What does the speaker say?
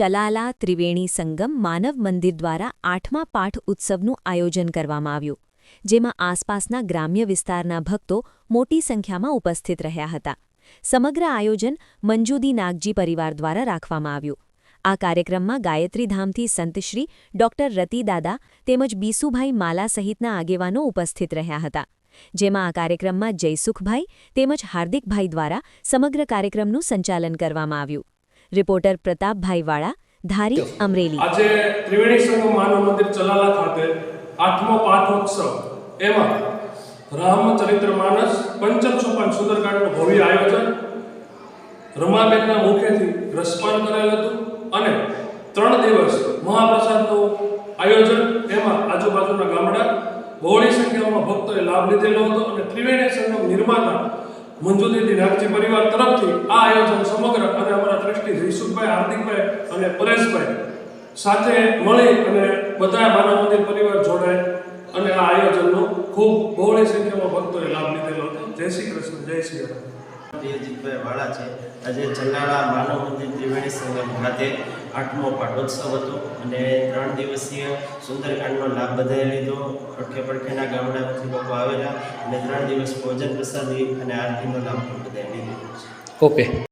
ચલાલા ત્રિવેણી સંગમ માનવ મંદિર દ્વારા આઠમા પાઠ ઉત્સવનું આયોજન કરવામાં આવ્યું, જેમાં આસપાસના ગ્રામ્ય વિસ્તારના ભક્તો મોટી સંખ્યામાં ઉપસ્થિત રહ્યા હતા. સમગ્ર આયોજન મંજુદી નાગજી પરિવાર દ્વારા રાખવામાં આવ્યું. આ કાર્યક્રમમાં ગાયત્રીધામથી સંતશ્રી ડોક્ટર રતિદાદા તેમજ બીસુભાઈ માલા સહિતના આગેવાનો ઉપસ્થિત રહ્યા હતા, જેમાં આ કાર્યક્રમમાં જયસુખભાઈ તેમજ હાર્દિકભાઈ દ્વારા સમગ્ર કાર્યક્રમનું સંચાલન કરવામાં આવ્યું. રિપોર્ટર પ્રતાપભાઈ વાળા, ધારી અમરેલી. આજે ત્રિવેણી સંગમ માનવ મંદિર ચલાલા ખાતે આઠમો પાઠોત્સવ. એમાં રામચરિત્ર માનસ, પંચમ સોપાન સુંદરકાંડનું ભવ્ય આયોજન રમાબેનના મુખેથી રસપાન કરેલ હતું અને ત્રણ દિવસ મહાપ્રસાદનું આયોજન એમાં આજુબાજુના ગામડા બહોળી સંખ્યામાં ભક્તોએ લાભ લીધેલો હતો અને ત્રિવેણી સંગમ નિર્માતા મંજુદીદી નાગજી પરિવાર તરફથી આ આયોજન સમગ્ર જયસુખભાઈ હાર્દિકભાઈ અને પરેશભાઈ સાથે મળી અને બધા માનવ મંદિર પરિવાર જોડાય અને આ આયોજનનો ખૂબ બહોળી સંખ્યામાં ભક્તોએ લાભ લીધેલો હતો. જય શ્રી કૃષ્ણ જય શ્રી રામ. દેવજીતભાઈ વાળા છે. આજે ચલાળા માનવ મંદિર ત્રિવેણી સંગમ ખાતે આઠમો પાટોત્સવ હતો અને ત્રણ દિવસીય સુંદરકાંડનો લાભ બધાએ લીધો. પડખે પડખેના ગામડામાંથી લોકો આવેલા અને ત્રણ દિવસ ભોજન પ્રસાદી અને આરતીનો લાભ પણ બધાએ લીધો ઓકે.